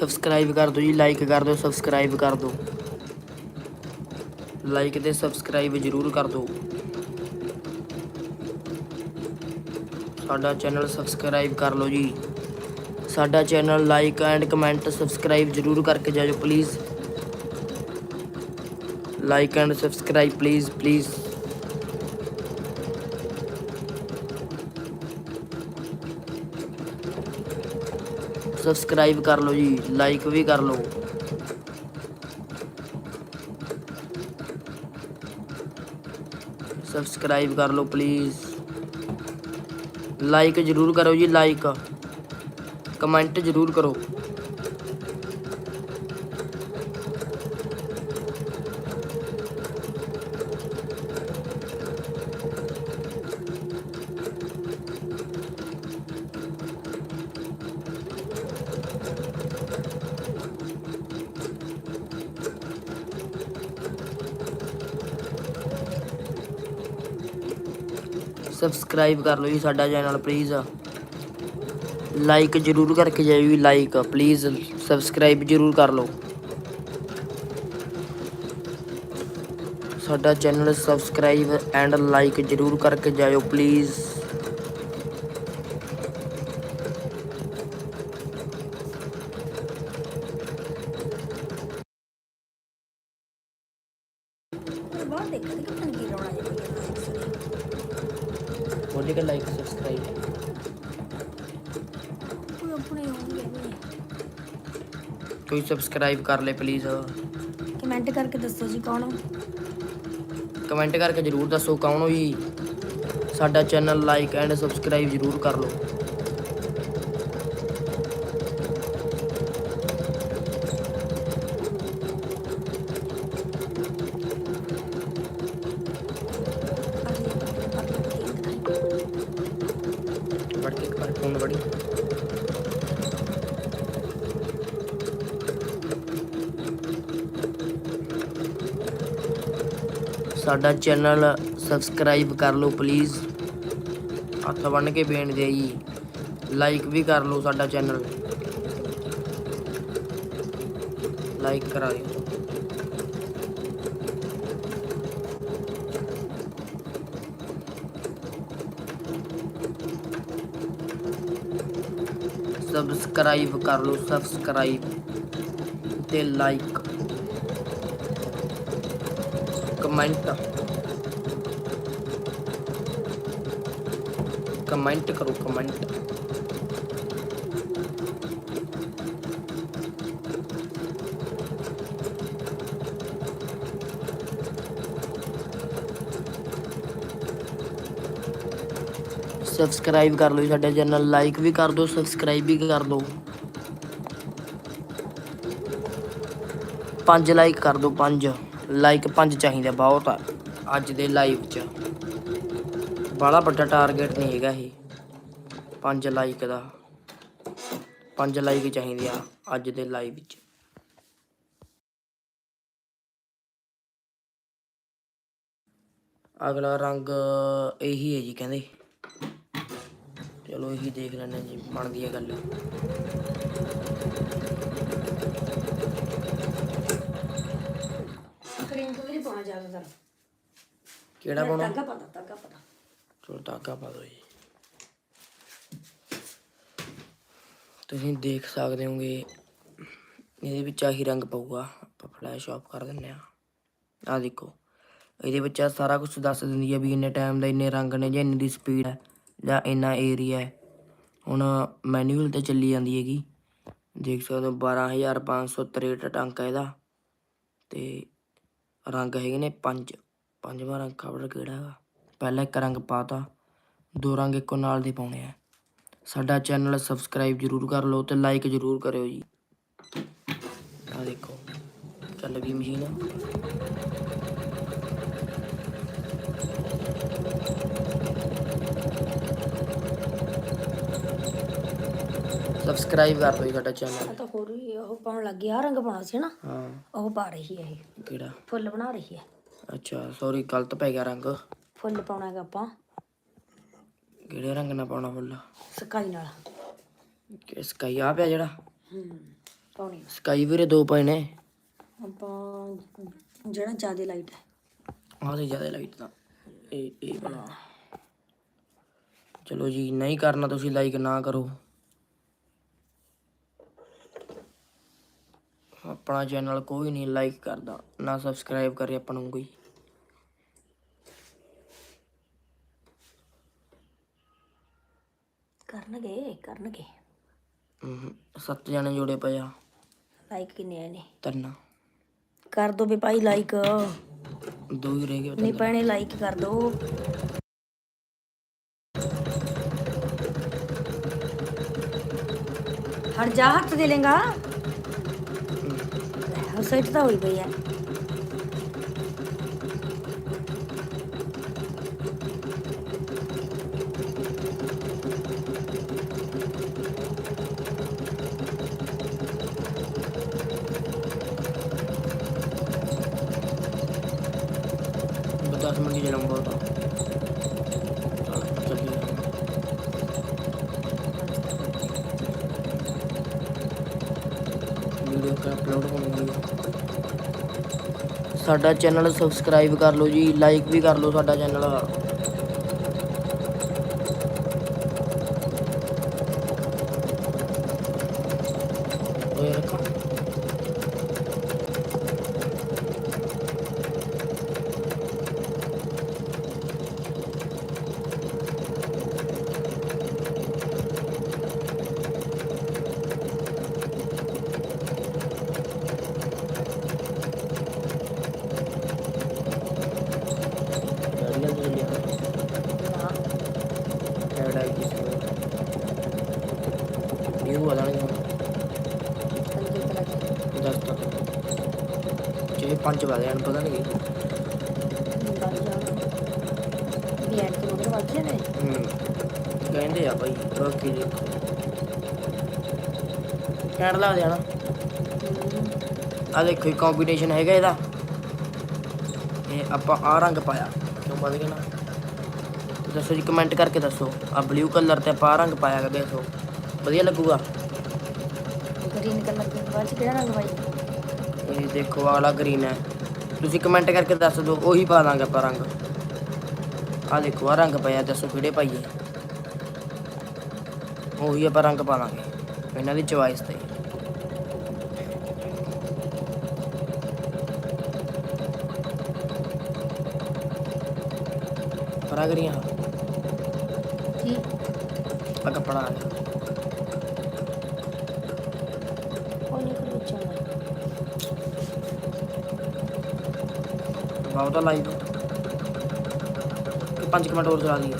Subscribe ਕਰ ਦਿਓ ਜੀ ਲਾਈਕ ਕਰ ਦਿਓ ਸਬਸਕ੍ਰਾਈਬ ਕਰ ਦਿਓ। ਲਾਈਕ ਤੇ ਸਬਸਕ੍ਰਾਈਬ ਜ਼ਰੂਰ ਕਰ ਦਿਓ। ਸਾਡਾ ਚੈਨਲ ਸਬਸਕ੍ਰਾਈਬ ਕਰ ਲਓ ਜੀ। ਸਾਡਾ channel like and comment subscribe ਜ਼ਰੂਰ ਕਰਕੇ ਜਾਇਓ please like and subscribe please please subscribe ਕਰ ਲਓ ਜੀ ਲਾਈਕ ਵੀ ਕਰ ਲਓ ਸਬਸਕ੍ਰਾਈਬ ਕਰ ਲਓ ਪਲੀਜ਼ ਲਾਈਕ ਜ਼ਰੂਰ ਕਰੋ ਜੀ ਲਾਈਕ ਕਮੈਂਟ ਜ਼ਰੂਰ ਕਰੋ ਸਬਸਕ੍ਰਾਈਬ ਕਰ ਲਓ ਜੀ ਸਾਡਾ ਚੈਨਲ ਪਲੀਜ਼ ਲਾਈਕ ਜ਼ਰੂਰ ਕਰਕੇ ਜਾਇਓ ਜੀ ਲਾਈਕ ਪਲੀਜ਼ ਸਬਸਕ੍ਰਾਈਬ ਜ਼ਰੂਰ ਕਰ ਲਓ। ਸਾਡਾ ਚੈਨਲ ਸਬਸਕ੍ਰਾਈਬ ਐਂਡ ਲਾਈਕ ਜ਼ਰੂਰ ਕਰਕੇ ਜਾਇਓ ਪਲੀਜ਼ ਬਾਹਰ ਦੇਖੋ ਕਿ ਪਤਾ ਨੀ ਕੀ ਕਿ ਲਾਈਕ ਸਬਸਕ੍ਰਾਈਬ ਕੋਈ ਆਪਣੇ ਹੋਣਗੇ ਵੀ। ਕੋਈ ਸਬਸਕ੍ਰਾਈਬ ਕਰ ਲੈ ਪਲੀਜ਼ ਕਮੈਂਟ ਕਰਕੇ ਦੱਸੋ ਜੀ ਕੌਣ ਹੋ। ਕਮੈਂਟ ਕਰਕੇ ਜ਼ਰੂਰ ਦੱਸੋ ਕੌਣ ਹੋ ਜੀ। ਸਾਡਾ ਚੈਨਲ ਲਾਈਕ ਐਂਡ ਸਬਸਕ੍ਰਾਈਬ ਜ਼ਰੂਰ ਕਰ ਲਓ ਵੜ ਕੇ ਕਰ ਫੋਨ ਵੜੀ ਸਾਡਾ ਚੈਨਲ ਸਬਸਕ੍ਰਾਈਬ ਕਰ ਲਓ ਪਲੀਜ਼। ਹੱਥ ਬੰਨ ਕੇ ਬੇਨਤੀ ਹੈ ਜੀ। ਲਾਈਕ ਵੀ ਕਰ ਲਓ ਸਾਡਾ ਚੈਨਲ। ਲਾਈਕ ਕਰਾ ਦਿਓ ਸਬਸਕ੍ਰਾਈਬ ਕਰ ਲਓ ਸਬਸਕ੍ਰਾਈਬ ਤੇ ਲਾਈਕ ਕਮੈਂਟ ਕਮੈਂਟ ਕਰੋ ਕਮੈਂਟ ਸਬਸਕ੍ਰਾਈਬ ਕਰ ਲਓ ਜੀ ਸਾਡਾ ਚੈਨਲ ਲਾਈਕ ਵੀ ਕਰ ਦਿਓ ਸਬਸਕ੍ਰਾਈਬ ਵੀ ਕਰ ਦਿਓ ਪੰਜ ਲਾਈਕ ਕਰ ਦਿਓ ਪੰਜ ਲਾਈਕ ਪੰਜ ਚਾਹੀਦਾ ਬਹੁਤ ਆ, ਅੱਜ ਦੇ ਲਾਈਵ 'ਚ। ਬੜਾ ਵੱਡਾ ਟਾਰਗੇਟ ਨਹੀਂ ਹੈਗਾ ਇਹ। ਪੰਜ ਲਾਈਕ ਦਾ। ਪੰਜ ਲਾਈਕ ਚਾਹੀਦੇ ਆ ਅੱਜ ਦੇ ਲਾਈਵ 'ਚ। ਅਗਲਾ ਰੰਗ ਇਹੀ ਹੈ ਜੀ ਕਹਿੰਦੇ। ਚਲੋ ਇਹੀ ਦੇਖ ਲੈਣੇ ਹਾਂ ਜੀ, ਬਣਦੀ ਹੈ ਗੱਲ ਕਰੀਮ ਤੋਂ ਵੀ ਨਹੀਂ ਪਾਉਣਾ ਜ਼ਿਆਦਾਤਰ। ਕਿਹੜਾ ਪਾਉਣਾ ਧਾਗਾ ਪਤਾ ਧਾਗਾ ਪਤਾ ਚਲੋ ਧਾਗਾ ਪਾ ਦਿਓ ਜੀ। ਤੁਸੀਂ ਦੇਖ ਸਕਦੇ ਹੋਗੇ ਇਹਦੇ ਵਿੱਚ ਆਹੀ ਰੰਗ ਪਊਗਾ। ਆਪਾਂ ਫਲੈਸ਼ ਆਫ ਕਰ ਦਿੰਨੇ ਆ ਆ ਦੇਖੋ ਇਹਦੇ ਵਿੱਚ ਆਹ ਸਾਰਾ ਕੁਝ ਦੱਸ ਦਿੰਦੀ ਹੈ ਵੀ ਇੰਨੇ ਟਾਈਮ ਦਾ ਇੰਨੇ ਰੰਗ ਨੇ ਜਾਂ ਇੰਨੀ ਦੀ ਸਪੀਡ ਹੈ ਜਾਂ ਇੰਨਾ ਏਰੀਆ ਹੈ। ਹੁਣ ਮੈਨੂਅਲ ਤੇ ਚੱਲੀ ਜਾਂਦੀ ਹੈਗੀ। ਦੇਖ ਸਕਦੇ ਹੋ 12563 ਟੰਕ ਇਹਦਾ। ਤੇ ਰੰਗ ਹੈਗੇ ਨੇ ਪੰਜ। ਪੰਜਵਾਂ ਰੰਗ ਖਬਰ ਕਿਹੜਾ ਹੈਗਾ? ਪਹਿਲਾ ਇੱਕ ਰੰਗ ਪਾਤਾ, ਦੋ ਰੰਗ ਇੱਕੋ ਨਾਲ ਦੇ ਪਾਉਣੇ ਆ। ਸਾਡਾ ਚੈਨਲ ਸਬਸਕ੍ਰਾਈਬ ਜਰੂਰ ਕਰ ਲਓ ਤੇ ਲਾਈਕ ਜਰੂਰ ਕਰਿਓ ਜੀ। ਆ ਦੇਖੋ, ਚੱਲ ਗਈ ਮਸ਼ੀਨ। ਸਬਸਕ੍ਰਾਈਬ ਕਰ ਜੀ ਸਾਡਾ ਚੈਨਲ ਤਾਂ ਹੋਰ ਵੀ ਉਹ ਪਾਉਣ ਲੱਗੀ ਆ ਰੰਗ ਪਾਉਣਾ ਸੀ ਨਾ। ਹਾਂ। ਉਹ ਪਾ ਰਹੀ ਹੈ ਇਹ। ਕਿਹੜਾ? ਫੁੱਲ ਬਣਾ ਰਹੀ ਹੈ। ਅੱਛਾ ਸੌਰੀ ਗਲਤ ਪੈ ਗਿਆ ਰੰਗ। ਫੁੱਲ ਪਾਉਣਾ ਹੈਗਾ ਆਪਾਂ। ਕਿਹੜੇ ਰੰਗ ਨਾਲ ਪਾਉਣਾ ਫੁੱਲ? ਸਕਾਈ ਨਾਲ। ਕਿ ਸਕਾਈ ਆ ਪਿਆ ਜਿਹੜਾ? ਹੂੰ ਪਾਉਣੀ ਸਕਾਈ ਵੀਰੇ ਦੋ ਪਏ ਨੇ। ਆਪਾਂ ਜਿਹੜਾ ਜ਼ਿਆਦਾ ਲਾਈਟ ਹੈ। ਆਹ ਤੇ ਜ਼ਿਆਦਾ ਲਾਈਟ ਤਾਂ। ਇਹ ਇਹ ਬਣਾ ਚਲੋ ਜੀ ਨਹੀਂ ਕਰਨਾ ਤੁਸੀਂ ਲਾਈਕ ਨਾ ਕਰੋ। ਆਪਣਾ ਚੈਨਲ ਕੋਈ ਨਹੀਂ ਲਾਈਕ ਕਰਦਾ ਨਾ ਸਬਸਕ੍ਰਾਈਬ ਕਰੇ ਆਪਾਂ ਨੂੰ ਕੋਈ। ਕਰਨਗੇ ਕਰਨਗੇ। ਹਮ, ਸੱਤ ਜਣੇ ਜੋੜੇ ਪਏ ਆ। ਲਾਈਕ ਕਿੰਨੇ ਆਏ ਨੇ? ਤਿੰਨ। ਕਰ ਦੋ ਵੀ ਭਾਈ ਲਾਈਕ। ਦੋ ਹੀ ਰਹਿ ਗਏ ਨਹੀਂ ਪੈਣੇ ਲਾਈਕ ਕਰ ਦੋ। ਹਟ ਜਾ ਹੱਥ ਦੇ ਲੇਗਾ ਉਹ ਸਾਈਡ ਤਾਂ ਹੋਈ ਪਈ ਹੈ ਦਸ ਮਿੰਟ ਹੀ ਚਲਾਉਂਗਾ ਤਾਂ ਚੱਲੀਏ ਵੀਡੀਓ ਕਾ ਅਪਲੋਡ ਹੋਣੀ ਸਾਡਾ ਚੈਨਲ ਸਬਸਕ੍ਰਾਈਬ ਕਰ ਲਓ ਜੀ ਲਾਈਕ ਵੀ ਕਰ ਲਓ ਸਾਡਾ ਚੈਨਲ। ਜੇ ਪੰਜ ਵਾਲੇ ਪਤਾ ਨਹੀਂ ਵੀ ਤੋਂ ਮਗਰ ਵੱਜ ਜਾਣੇ ਹੂੰ। ਕਹਿੰਦੇ ਆ ਭਾਈ ਬਾਕੀ ਜੀ ਕਹਿਣ ਲਾ ਦੇਣਾ ਆ ਦੇਖੋ ਕੰਬੀਨੇਸ਼ਨ ਹੈਗਾ ਇਹਦਾ। ਇਹ ਆਪਾਂ ਆ ਰੰਗ ਪਾਇਆ। ਕਿਉਂ ਬਣ ਗਿਆ ਨਾ? ਦੱਸੋ ਜੀ ਕਮੈਂਟ ਕਰਕੇ ਦੱਸੋ। ਆ ਬਲੂ ਕਲਰ ਤੇ ਆਪਾਂ ਆਹ ਰੰਗ ਪਾਇਆ ਕਰਦੇ ਦੱਸੋ ਵਧੀਆ ਲੱਗੂਗਾ। ਗ੍ਰੀਨ ਕਲਰ ਦੇ ਬਾਅਦ ਚ ਕਿਹੜਾ ਰੰਗ ਪਾਈ ਇਹ ਦੇਖੋ ਆਲਾ ਗ੍ਰੀਨ ਹੈ। ਤੁਸੀਂ ਕਮੈਂਟ ਕਰਕੇ ਦੱਸ ਦਿਓ ਉਹੀ ਪਾ ਦਾਂਗੇ ਆਪਾਂ ਰੰਗ। ਆ ਦੇਖੋ ਆ ਰੰਗ ਪਿਆ ਦੱਸੋ ਕਿਹੜੇ ਪਾਈਏ। ਉਹੀ ਆਪਾਂ ਰੰਗ ਪਾ ਦਾਂਗੇ ਇਹਨਾਂ ਦੀ ਚੁਆਇਸ ਤੇ। ਪਰਾ ਕਰੀਆਂ? ਕੀ ਆ ਕੱਪੜਾ ਆ ਗਿਆ ਉਹ ਨਹੀਂ ਕਰ ਬੱਚਾ ਬਹੁਤ ਆ ਲਾਈਵ 5 ਮਿੰਟ ਹੋਰ ਚਲਾ ਦਈਏ।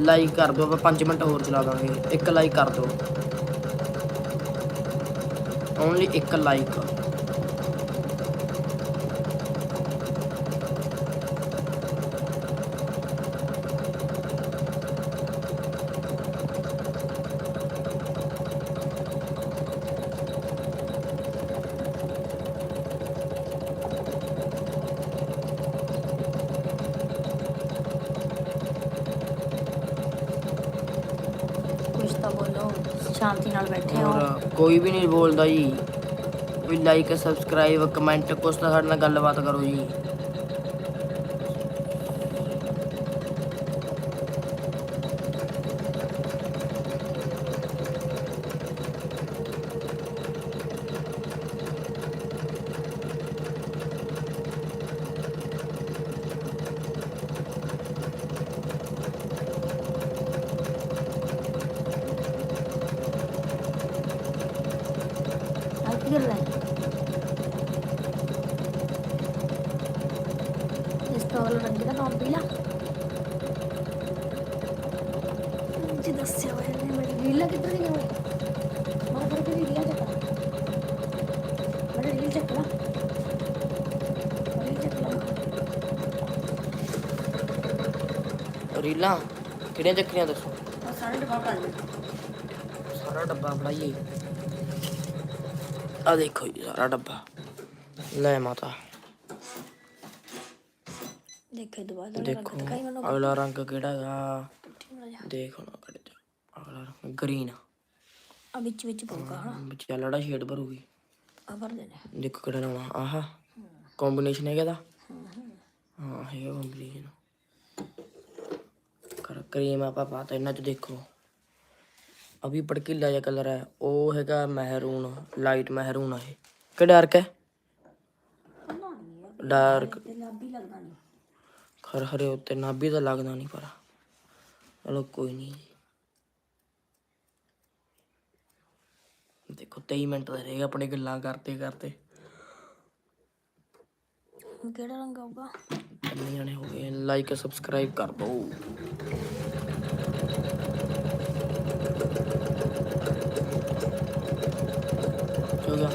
ਲਾਈਕ ਕਰ ਦਿਓ, ਆਪਾਂ 5 ਮਿੰਟ ਹੋਰ ਚਲਾ ਦਾਂਗੇ। ਇੱਕ ਲਾਈਕ ਕਰ ਦਿਓ। ਓਨਲੀ ਇੱਕ ਲਾਈਕ ਕੁਝ ਤਾਂ ਬੋਲੋ ਸ਼ਾਂਤੀ ਨਾਲ ਬੈਠੇ ਹੋ। ਔਰ ਕੋਈ ਵੀ ਨਹੀਂ ਬੋਲਦਾ ਜੀ। ਕੋਈ ਲਾਈਕ ਸਬਸਕ੍ਰਾਈਬ ਕਮੈਂਟ ਕੁਛ ਤਾਂ ਸਾਡੇ ਨਾਲ ਗੱਲਬਾਤ ਕਰੋ ਜੀ ਆ ਕੀ ਕਰ ਰਿਹਾ ਹੈ ਇਸ ਤੋਂ ਵਾਲਾ ਰੰਗ ਦਾ ਨਾਮ ਪੀਲਾ ਜੀ ਦੱਸਿਆ ਹੋਇਆ ਨੇ ਮੇਰੀ ਰੀਲਾ ਕਿੱਧਰ ਗਈ ਹੋਈ ਮਾਰ ਫਿਰ ਕੇ ਰੀਲਾ ਚੱਕ ਮੇਰੇ ਰੀਲ ਚੱਕ ਲਾ ਰੀਲ ਚੱਕ ਲਾ ਰੀਲਾਂ। ਕਿਹੜੀਆਂ ਚੱਕਰੀਆਂ ਦੱਸੋ? ਸਾਰੇ ਡੱਬਾ ਦੇ। ਸਾਰਾ ਡੱਬਾ ਫੜਾਈਏ ਆ ਦੇਖੋ ਜੀ ਸਾਰਾ ਡੱਬਾ। ਲੈ ਮਾਤਾ। ਦੇਖੇ ਦੁਬਾਰਾ ਦੇਖੋ ਅਗਲਾ ਰੰਗ ਕਿਹੜਾ ਹੈਗਾ ਦੇਖ ਹੁਣ ਕੱਢ ਜਾ ਅਗਲਾ ਰੰਗ ਗ੍ਰੀਨ। ਆ ਵਿੱਚ ਵਿੱਚ ਪਊਗਾ ਹਨਾ? ਵਿੱਚ ਲੜਾ ਸ਼ੇਡ ਭਰੂਗੀ। ਆ ਭਰ ਦੇਣੇ। ਦੇਖੋ ਕਿਹੜਾ ਲਾਉਣਾ ਆਹਾ ਕੰਬੀਨੇਸ਼ਨ ਹੈਗਾ ਦਾ ਹਾਂ ਹੈਗਾ ਕੰਬੀਨੇਸ਼ਨ ਕਰੀਮ ਆਪਾਂ ਪਾਤਾ ਇਹਨਾਂ ਚ ਦੇਖੋ। ਅਭੀ ਪੜਕੀਲਾ ਜਿਹਾ ਕਲਰ ਹੈ। ਉਹ ਹੈਗਾ ਮਹਿਰੂਨ ਲਾਈਟ ਮਹਿਰੂਨ ਆ ਕਿ ਡਾਰਕ ਹੈ? ਡਾਰਕ ਖਰ ਹਰੇ ਉੱਤੇ ਨਾਭੀ ਤਾਂ ਲੱਗਦਾ ਨਹੀਂ ਪਰ, ਚਲੋ ਕੋਈ ਨਹੀਂ ਦੇਖੋ 23 ਮਿੰਟ ਦਾ ਰਹੇਗਾ ਆਪਣੇ ਗੱਲਾਂ ਕਰਤੇ ਕਰਤੇ ਕਿਹੜਾ ਰੰਗ ਆਊਗਾ? ਕਿੰਨੇ ਜਣੇ ਹੋ ਗਏ ਲਾਈਕ ਸਬਸਕ੍ਰਾਈਬ ਕਰ ਦਿਓ ਹੋ ਗਿਆ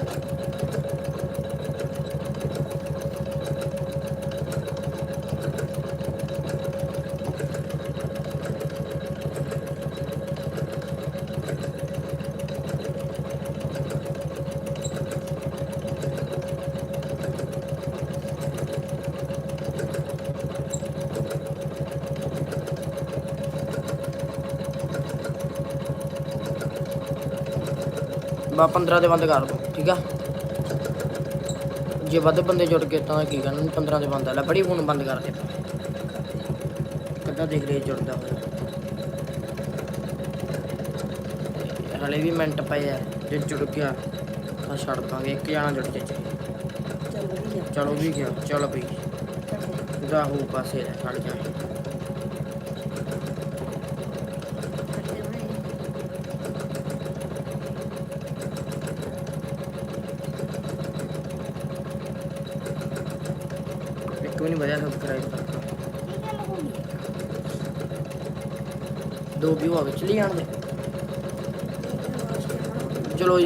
ਬਾ 15 ਦੇ ਬੰਦ ਕਰ ਦੋ ਠੀਕ ਆ? ਜੇ ਵੱਧ ਬੰਦੇ ਜੁੜ ਗਏ ਤਾਂ ਕੀ ਕਰਨਾ? 15 ਦੇ ਬੰਦ ਆ ਲੈ ਬੜੀ ਫੋਨ ਬੰਦ ਕਰ ਦੇ ਕਿੱਦਾਂ ਦੇਖ ਰਹੇ ਜੁੜਦਾ ਹੋਇਆ? ਹਲੇ ਵੀ ਮਿੰਟ ਪਏ ਆ ਜੇ ਜੁੜ ਗਿਆ ਤਾਂ ਛੱਡ ਦਾਂਗੇ ਇੱਕ ਜਾਣਾ ਜੁੜ ਜੇ ਚੱਲ ਵੀ ਗਿਆ ਚਲੋ ਵੀ ਗਿਆ ਚਲ ਬਈ। ਉਹਦਾ ਹੋ ਪਾਸੇ ਛੱਡ ਜਾ ਕੱਟੇ ਬਣਾਏ ਇੱਕ ਵੀ ਨਹੀਂ ਵਧਿਆ ਸਬਸਕ੍ਰਾਈਬ ਕਰਤਾ ਇਹ ਗੱਲ ਹੋਣੀ ਦੋ ਵਿਊ ਆ ਚਲੀ ਜਾਣ ਚਲੋ ਜੀ।